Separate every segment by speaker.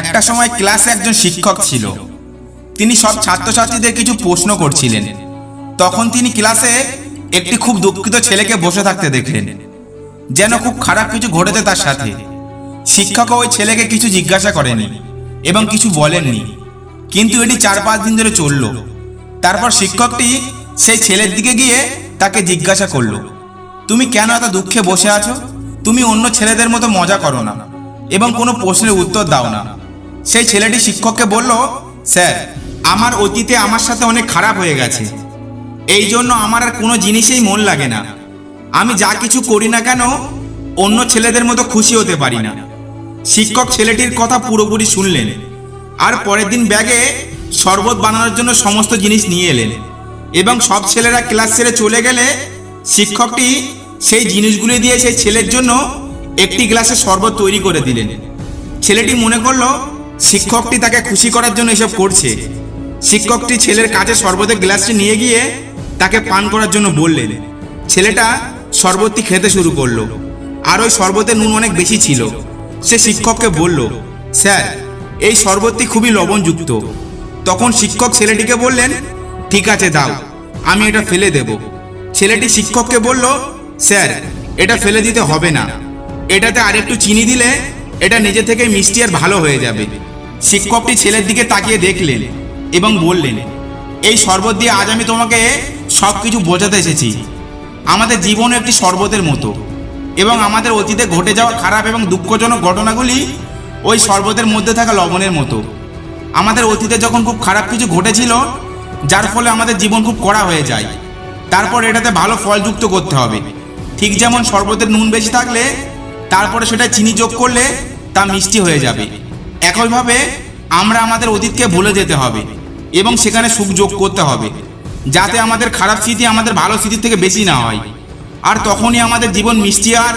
Speaker 1: একটা সময় ক্লাসে একজন শিক্ষক ছিল। তিনি সব ছাত্রছাত্রীদের কিছু প্রশ্ন করছিলেন। তখন তিনি ক্লাসে একটি খুব দুঃখিত ছেলেকে বসে থাকতে দেখলেন, যেন খুব খারাপ কিছু ঘটেছে তার সাথে। শিক্ষক ওই ছেলেকে কিছু জিজ্ঞাসা করেনি এবং কিছু বলেননি, কিন্তু এটি চার পাঁচ দিন ধরে চলল। তারপর শিক্ষকটি সেই ছেলের দিকে গিয়ে তাকে জিজ্ঞাসা করল, তুমি কেন এত দুঃখে বসে আছো? তুমি অন্য ছেলেদের মতো মজা করো না এবং কোনো প্রশ্নের উত্তর দাও না। সেই ছেলেটি শিক্ষককে বলল, স্যার, আমার অতীতে আমার সাথে অনেক খারাপ হয়ে গেছে। এই জন্য আমার আর কোনো জিনিসেই মন লাগে না। আমি যা কিছু করি না কেন, অন্য ছেলেদের মতো খুশি হতে পারি না। শিক্ষক ছেলেটির কথা পুরোপুরি শুনলেন। আর পরের দিন ব্যাগে শরবত বানানোর জন্য সমস্ত জিনিস নিয়ে এলেন এবং সব ছেলেরা ক্লাস ছেড়ে চলে গেলে শিক্ষকটি সেই জিনিসগুলি দিয়ে সেই ছেলের জন্য একটি গ্লাসে শরবত তৈরি করে দিলেন। ছেলেটি মনে করল শিক্ষকটি তাকে খুশি করার জন্য এসব করছে। শিক্ষকটি ছেলের কাছে শরবতের গ্লাসটি নিয়ে গিয়ে তাকে পান করার জন্য বললেন, ছেলেটা শরবতটি খেতে শুরু করল, আর ওই শরবতে নুন অনেক বেশি ছিল। সে শিক্ষককে বলল, স্যার, এই শরবতটি খুবই লবণযুক্ত। তখন শিক্ষক ছেলেটিকে বললেন, ঠিক আছে, দাও, আমি এটা ফেলে দেব। ছেলেটি শিক্ষককে বলল, স্যার, এটা ফেলে দিতে হবে না। এটাতে আরেকটু চিনি দিলে এটা নিজে থেকে মিষ্টি আর ভালো হয়ে যাবে। শিক্ষকটি ছেলের দিকে তাকিয়ে দেখলেন এবং বললেন, এই শরবত দিয়ে আজ আমি তোমাকে সব কিছু বোঝাতে এসেছি। আমাদের জীবন একটি শরবতের মতো এবং আমাদের অতীতে ঘটে যাওয়া খারাপ এবং দুঃখজনক ঘটনাগুলি ওই শরবতের মধ্যে থাকা লবণের মতো। আমাদের অতীতে যখন খুব খারাপ কিছু ঘটেছিল, যার ফলে আমাদের জীবন খুব কড়া হয়ে যায়। তারপর এটাতে ভালো ফল যুক্ত করতে হবে। ঠিক যেমন শরবতের নুন বেশি থাকলে, তারপরে সেটা চিনি যোগ করলে তা মিষ্টি হয়ে যাবে। একইভাবে আমরা আমাদের অতীতকে ভুলে যেতে হবে এবং সেখানে সুখ যোগ করতে হবে, যাতে আমাদের খারাপ স্মৃতি আমাদের ভালো স্মৃতির থেকে বেশি না হয়। আর তখনই আমাদের জীবন মিষ্টি আর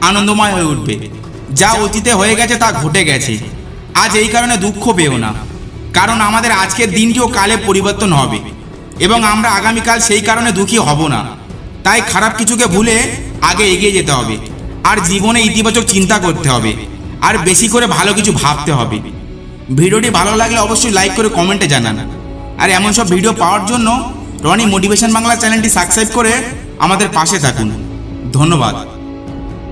Speaker 1: আনন্দময় হয়ে উঠবে। যা অতীতে হয়ে গেছে তা ঘটে গেছে। আজ এই কারণে দুঃখ পেও না। কারণ আমাদের আজকের দিনটিও কালে পরিবর্তন হবে এবং আমরা আগামীকাল সেই কারণে দুঃখী হব না। তাই খারাপ কিছুকে ভুলে আগে এগিয়ে যেতে হবে। আর জীবনে ইতিবাচক চিন্তা করতে হবে। আর বেশি করে ভালো কিছু ভাবতে হবে। ভিডিওটি ভালো লাগলে অবশ্যই লাইক করে কমেন্টে জানান। আর এমন সব ভিডিও পাওয়ার জন্য রনি মোটিভেশন বাংলা চ্যানেলটি সাবস্ক্রাইব করে আমাদের পাশে থাকুন। ধন্যবাদ।